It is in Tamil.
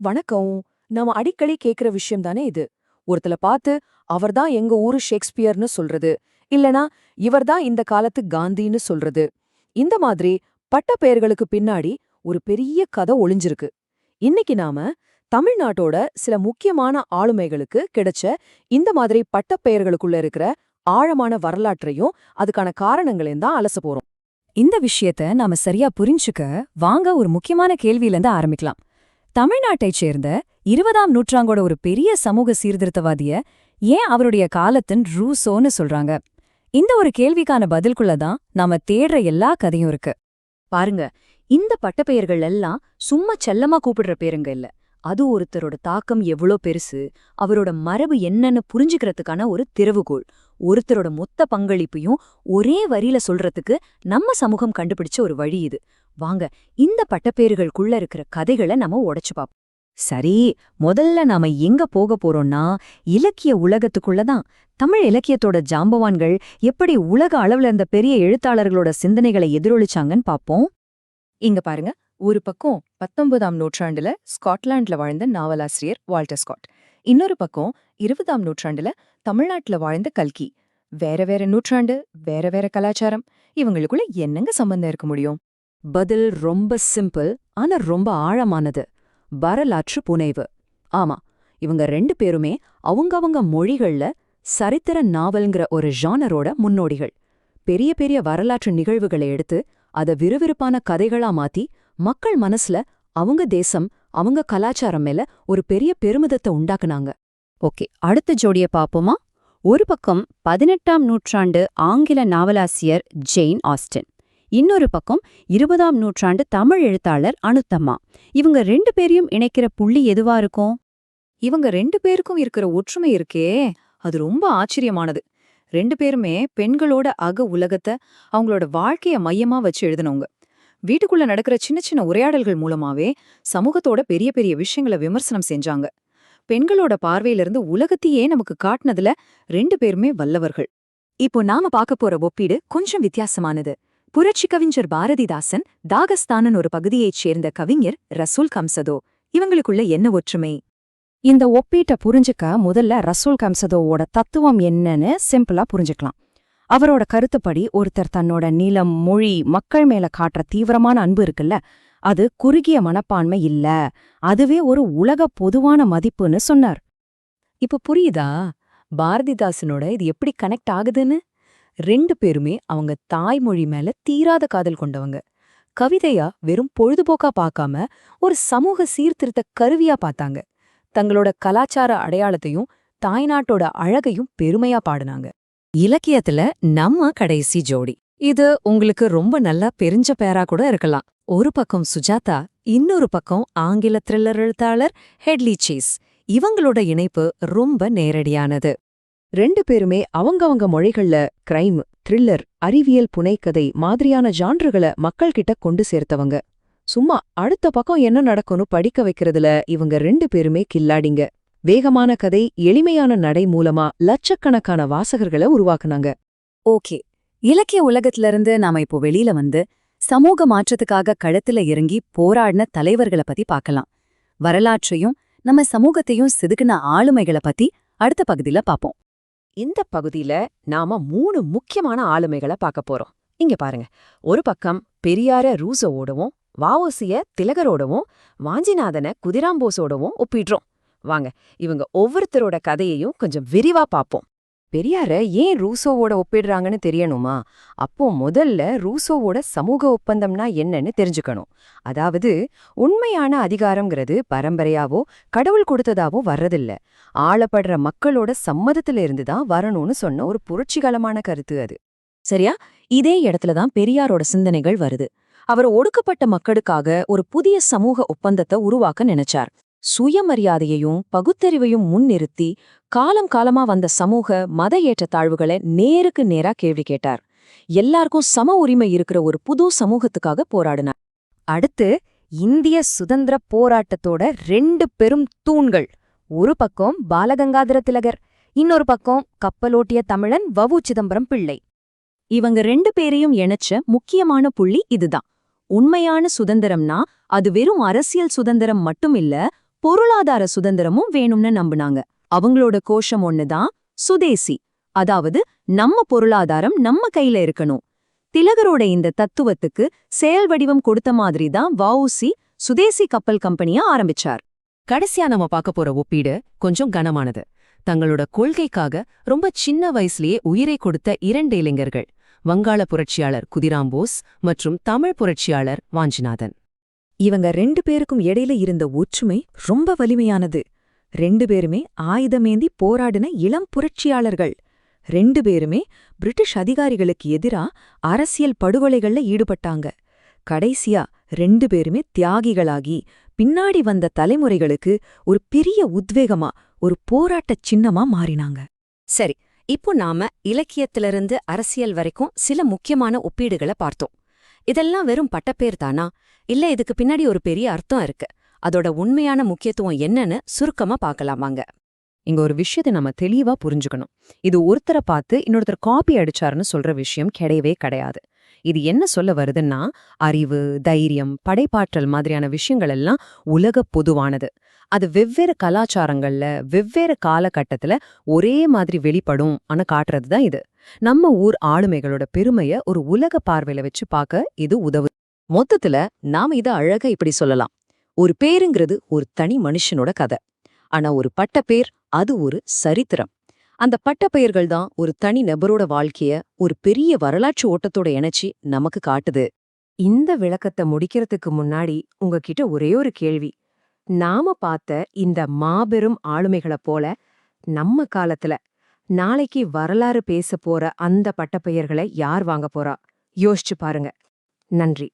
வணக்கம். நாம அடிக்கடி கேக்குற விஷயம் தானே இது? ஒருத்தல பார்த்து அவர்தான் எங்க ஊரு ஷேக்ஸ்பியர்னு சொல்றது. இல்லனா இவர்தான் இந்த காலத்து காந்தின்னு சொல்றது. இந்த மாதிரி பட்ட பெயர்களுக்கு பின்னாடி ஒரு பெரிய கதை ஒளிஞ்சிருக்கு. இன்னைக்கு நாம தமிழ்நாட்டோட சில முக்கியமான ஆளுமைகளுக்கு கிடைச்ச இந்த மாதிரி பட்டப்பெயர்களுக்குள்ள இருக்கிற ஆழமான வரலாற்றையும் அதுக்கான காரணங்களையும் தான் அலச போறோம். இந்த விஷயத்த நாம சரியா புரிஞ்சுக்க வாங்க ஒரு முக்கியமான கேள்வியிலிருந்து ஆரம்பிக்கலாம். தமிழ்நாட்டைச் சேர்ந்த இருபதாம் நூற்றாங்கோட ஒரு பெரிய சமூக சீர்திருத்தவாதிய ஏன் அவருடைய காலத்தின் ரூசோன்னு சொல்றாங்க? இந்த ஒரு கேள்விக்கான பதில்குள்ள தான் நாம தேடுற எல்லா கதையும் இருக்கு. பாருங்க இந்த பட்டப்பெயர்கள் எல்லாம் சும்மா செல்லமா கூப்பிடுற பேருங்க இல்ல. அது ஒருத்தரோட தாக்கம் எவ்வளோ பெருசு அவரோட மரபு என்னன்னு புரிஞ்சுக்கிறதுக்கான ஒரு திறவுகோள். ஒருத்தரோட மொத்த பங்களிப்பையும் ஒரே வரியில சொல்றதுக்கு நம்ம சமூகம் கண்டுபிடிச்ச ஒரு வழி இது. வாங்க இந்த பட்டப்பேறுகளுக்குள்ள இருக்கிற கதைகளை நம்ம உடைச்சு பார்ப்போம் சரி முதல்ல நாம எங்க போக போறோம்னா இலக்கிய உலகத்துக்குள்ள தான். தமிழ் இலக்கியத்தோட ஜாம்பவான்கள் எப்படி உலக அளவுல இருந்த பெரிய எழுத்தாளர்களோட சிந்தனைகளை எதிரொலிச்சாங்கன்னு பாப்போம். இங்க பாருங்க ஒரு பக்கம் பத்தொன்பதாம் நூற்றாண்டுல ஸ்காட்லாண்ட்ல வாழ்ந்த நாவலாசிரியர் வால்டர் ஸ்காட். இன்னொரு பக்கம் இருபதாம் நூற்றாண்டுல தமிழ்நாட்டுல வாழ்ந்த கல்கி. வேற வேற நூற்றாண்டு வேற வேற கலாச்சாரம். இவங்களுக்குள்ள என்னங்க சம்பந்தம் இருக்க முடியும்? பதில் ரொம்ப சிம்பிள் ஆனா ரொம்ப ஆழமானது. வரலாற்று புனைவு. ஆமா இவங்க ரெண்டு பேருமே அவங்கவங்க மொழிகள்ல சரித்திர நாவல்ங்கிற ஒரு ஜானரோட முன்னோடிகள். பெரிய பெரிய வரலாற்று நிகழ்வுகளை எடுத்து அத விறுவிறுப்பான கதைகளா மாத்தி மக்கள் மனசுல அவங்க தேசம் அவங்க கலாச்சாரம் மேல ஒரு பெரிய பெருமிதத்தை உண்டாக்குனாங்க. ஓகே அடுத்த ஜோடிய பாப்போமா? ஒரு பக்கம் பதினெட்டாம் நூற்றாண்டு ஆங்கில நாவலாசியர் ஜெயின் ஆஸ்டின். இன்னொரு பக்கம் இருபதாம் நூற்றாண்டு தமிழ் எழுத்தாளர் அனுத்தம்மா. இவங்க ரெண்டு பேரையும் இணைக்கிற புள்ளி எதுவா இருக்கும்? இவங்க ரெண்டு பேருக்கும் இருக்கிற ஒற்றுமை இருக்கே. அது ரொம்ப ஆச்சரியமானது. ரெண்டு பேருமே பெண்களோட அக உலகத்தை அவங்களோட வாழ்க்கைய மையமா வச்சு எழுதினவங்க. வீட்டுக்குள்ள நடக்கிற சின்ன சின்ன உரையாடல்கள் மூலமாவே சமூகத்தோட பெரிய பெரிய விஷயங்களை விமர்சனம் செஞ்சாங்க. பெண்களோட பார்வையிலிருந்து உலகத்தையே நமக்கு காட்டினதுல ரெண்டு பேருமே வல்லவர்கள். இப்போ நாம பார்க்க போற ஒப்பீடு கொஞ்சம் வித்தியாசமானது. புரட்சி கவிஞர் பாரதிதாசன் தாகஸ்தானன் ஒரு பகுதியைச் சேர்ந்த கவிஞர் ரசூல் கம்சதோ. இவங்களுக்குள்ள என்ன ஒற்றுமை? இந்த ஒப்பீட்டை புரிஞ்சுக்க முதல்ல ரசூல் கம்சதோவோட தத்துவம் என்னன்னு சிம்பிளா புரிஞ்சுக்கலாம். அவரோட கருத்துப்படி ஒருத்தர் தன்னோட நிலம் மொழி மக்கள் மேல காட்டுற தீவிரமான அன்பு இருக்குல்ல அது குறுகிய மனப்பான்மை இல்ல. அதுவே ஒரு உலக பொதுவான மதிப்புன்னு சொன்னார். இப்ப புரியுதா? பாரதிதாசனோட இது எப்படி கனெக்ட் ஆகுதுன்னு? ரெண்டு பேருமே அவங்க தாய்மொழி மேல தீராத காதல் கொண்டவங்க. கவிதையா வெறும் பொழுதுபோக்கா பார்க்காம ஒரு சமூக சீர்திருத்த கருவியா பார்த்தாங்க. தங்களோட கலாச்சார அடையாளத்தையும் தாய்நாட்டோட அழகையும் பெருமையா பாடுனாங்க. இலக்கியத்துல நம்ம கடைசி ஜோடி. இது உங்களுக்கு ரொம்ப நல்லா பெரிஞ்ச பேரா கூட இருக்கலாம். ஒரு பக்கம் சுஜாதா இன்னொரு பக்கம் ஆங்கில த்ரில்லர் எழுத்தாளர் ஹெட்லி சீஸ். இவங்களோட இணைப்பு ரொம்ப நேரடியானது. ரெண்டு பேருமே அவங்கவங்க மொழிகள்ல கிரைம் த்ரில்லர் அறிவியல் புனைக்கதை மாதிரியான ஜான்றுகளை மக்கள்கிட்ட கொண்டு சேர்த்தவங்க. சும்மா அடுத்த பக்கம் என்ன நடக்கும்னு படிக்க வைக்கிறதுல இவங்க ரெண்டு பேருமே கில்லாடிங்க. வேகமான கதை எளிமையான நடை மூலமா லட்சக்கணக்கான வாசகர்களை உருவாக்குனாங்க. ஓகே. இலக்கிய உலகத்துல இருந்து நாம இப்போ வெளியில வந்து சமூக மாற்றத்துக்காக களத்துல இறங்கி போராடின தலைவர்கள பத்தி பார்க்கலாம். வரலாற்றையும் நம்ம சமூகத்தையும் செதுக்குன ஆளுமைகளை பத்தி அடுத்த பகுதியில பாப்போம் இந்த பகுதியில நாம மூணு முக்கியமான ஆளுமைகளை பார்க்க போறோம். இங்க பாருங்க. ஒரு பக்கம் பெரியார ரூசோவோடவும் வாவோசிய திலகரோடவும் வாஞ்சிநாதன குதிராம்போஸோடவும் ஒப்பிடுறோம். வாங்க இவங்க ஒவ்வொருத்தரோட கதையையும் கொஞ்சம் விரிவா பார்ப்போம். பெரியார ஏன் ரூசோவோட ஒப்பிடுறாங்கன்னு தெரியணுமா? அப்போ முதல்ல ரூசோவோட சமூக ஒப்பந்தம்னா என்னன்னு தெரிஞ்சுக்கணும். அதாவது உண்மையான அதிகாரம்ங்கிறது பரம்பரையாவோ கடவுள் கொடுத்ததாவோ வர்றதில்ல. ஆளப்படுற மக்களோட சம்மதத்துல இருந்து தான் வரணும்னு சொன்ன ஒரு புரட்சிகரமான கருத்து அது. சரியா? இதே இடத்துல தான் பெரியாரோட சிந்தனைகள் வருது. அவர் ஒடுக்கப்பட்ட மக்களுக்காக ஒரு புதிய சமூக ஒப்பந்தத்தை உருவாக்க நினைச்சார். சுயமரியாதையையும் பகுத்தறிவையும் முன்னிறுத்தி காலம் காலமா வந்த சமூக மத ஏற்றத்தாழ்வுகளை நேருக்கு நேரா கேள்வி கேட்டார். எல்லாருக்கும் சம உரிமை இருக்கிற ஒரு புது சமூகத்துக்காக போராடினார். அடுத்து இந்திய சுதந்திர போராட்டத்தோட ரெண்டு பெரும் தூண்கள். ஒரு பக்கம் பாலகங்காதர திலகர் இன்னொரு பக்கம் கப்பலோட்டிய தமிழன் வவு சிதம்பரம் பிள்ளை. இவங்க ரெண்டு பேரையும் இணைச்ச முக்கியமான புள்ளி இதுதான். உண்மையான சுதந்திரம்னா அது வெறும் அரசியல் சுதந்திரம் மட்டும் இல்ல பொருளாதார சுதந்திரமும் வேணும்னு நம்புனாங்க. அவங்களோட கோஷம் ஒண்ணுதான் சுதேசி. அதாவது நம்ம பொருளாதாரம் நம்ம கையில இருக்கணும். திலகரோட இந்த தத்துவத்துக்கு செயல் வடிவம் கொடுத்த மாதிரி தான் வஉசி சுதேசி கப்பல் கம்பெனியா ஆரம்பிச்சார். கடைசியா நம்ம பார்க்க போற ஒப்பீடு கொஞ்சம் கனமானது. தங்களோட கொள்கைக்காக ரொம்ப சின்ன வயசுலயே உயிரை கொடுத்த இரண்டு இளைஞர்கள் வங்காள புரட்சியாளர் குதிராம்போஸ் மற்றும் தமிழ் புரட்சியாளர் வாஞ்சிநாதன். இவங்க ரெண்டு பேருக்கும் இடையில இருந்த ஒற்றுமை ரொம்ப வலிமையானது. ரெண்டு பேருமே ஆயுதமேந்தி போராடின இளம் புரட்சியாளர்கள். ரெண்டு பேருமே பிரிட்டிஷ் அதிகாரிகளுக்கு எதிரா அரசியல் படுகொலைகள்ல ஈடுபட்டாங்க. கடைசியா ரெண்டு பேருமே தியாகிகளாகி பின்னாடி வந்த தலைமுறைகளுக்கு ஒரு பெரிய உத்வேகமா ஒரு போராட்டச் சின்னமா மாறினாங்க. சரி இப்போ நாம இலக்கியத்திலிருந்து அரசியல் வரைக்கும் சில முக்கியமான ஒப்பீடுகளை பார்த்தோம். இதெல்லாம் வெறும் பட்டப்பேர் தானா? இல்ல இதுக்கு பின்னாடி ஒரு பெரிய அர்த்தம் இருக்கு. அதோட உண்மையான முக்கியத்துவம் என்னன்னு சுருக்கமா பார்க்கலாமாங்க. இங்க ஒரு விஷயத்தை நம்ம தெளிவா புரிஞ்சுக்கணும். இது ஒருத்தரை பார்த்து இன்னொருத்தர் காப்பி அடிச்சாருன்னு சொல்ற விஷயம் கிடையவே கிடையாது. இது என்ன சொல்ல வருதுன்னா அறிவு தைரியம் படைப்பாற்றல் மாதிரியான விஷயங்கள் எல்லாம் உலக பொதுவானது. அது வெவ்வேறு கலாச்சாரங்கள்ல வெவ்வேறு காலகட்டத்துல ஒரே மாதிரி வெளிப்படும் ஆனா காட்டுறது தான் இது. நம்ம ஊர் ஆளுமைகளோட பெருமைய ஒரு உலக பார்வையில வச்சு பார்க்க இது உதவு மொத்தத்துல நாம இத அழகா இப்படி சொல்லலாம். ஒரு பேருங்கிறது ஒரு தனி மனுஷனோட கதை. ஆனா ஒரு பட்டப்பேர் அது ஒரு சரித்திரம். அந்த பட்டப்பெயர்கள் தான் ஒரு தனி நபரோட வாழ்க்கைய ஒரு பெரிய வரலாற்று ஓட்டத்தோட இணைச்சி நமக்கு காட்டுது. இந்த விளக்கத்தை முடிக்கிறதுக்கு முன்னாடி உங்ககிட்ட ஒரே ஒரு கேள்வி. நாம பார்த்த இந்த மாபெரும் ஆளுமைகளை போல நம்ம காலத்துல நாளைக்கு வரலாறு பேச போற அந்த பட்டப்பெயர்களை யார் வாங்க போறா? யோசிச்சு பாருங்க. நன்றி.